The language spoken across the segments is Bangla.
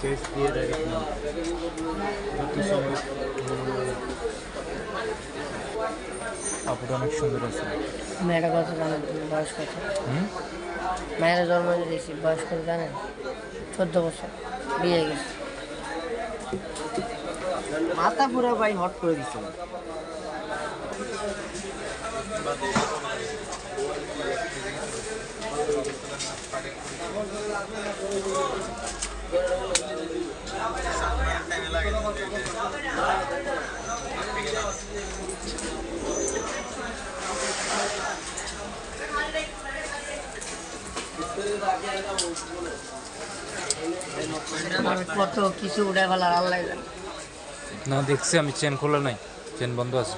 কেস দিয়ে ডাইরেক্ট যত সময় আপুটা অনেক সুন্দর আছে। মেয়েটা কত জানেন বয়স কত? হুম? মেয়েরা জন্ম দিয়েছি বয়স কত জানেন চোদ্দ বছর। বিয়ে গেছে। মাথা পুরো ভাই হট করে দিচ্ছে কত কিছু উঠে ফেলার আল্লাহ জানে। না দেখছি আমি চেন খোলা নাই চেন বন্ধ আছে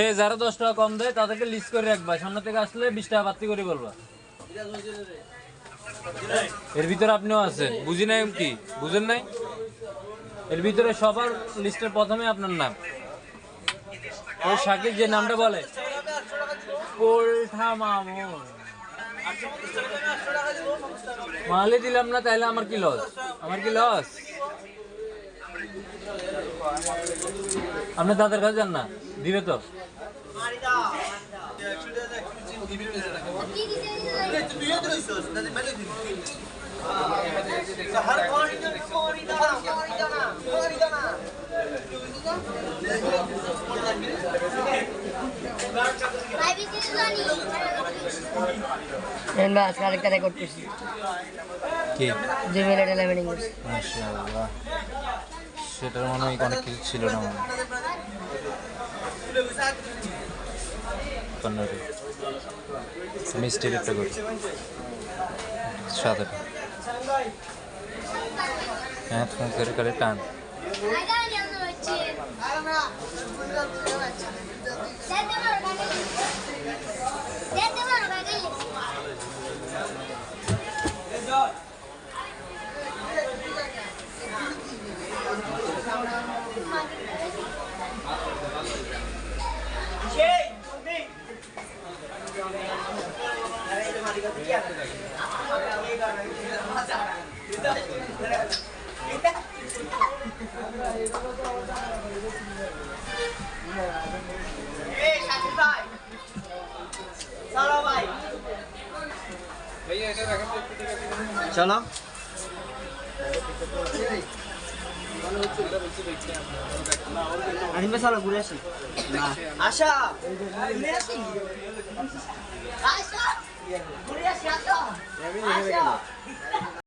এ যারা দশ টাকা কম দেয় তাদেরকে লিস্ট করে রাখবা। সামনে থেকে আসলে বিশ টাকা বাড়তি করে বলবা। এর ভিতরে আপনিও আছেন। বুঝি নাই কি বুঝেন নাই? এর ভিতরে সবার লিস্টের প্রথমে আপনার নাম। ওই শাকির যে নামটা বলে। পোলঠা মামুন মালে দিলাম না, তাহলে আমার কি লস আমার কি লস আপনি তাদের কাছে যান না, দিবে তো। এখন বা আজকে আরেকটা রেকর্ড করছি কি? দুই মিনিট করছি মাশাআল্লাহ। সেটার মনে হয় অনেক কিছু ছিল না মনে। পনেরো মিষ্টি একটা করি। সাদাটা। হ্যাঁ ফোন করে করে টান। Gracias. চলো। আনিমে চলো ঘুরে আসি। আশা! ঘুরে আসি? আশা! ঘুরে আসি আশা!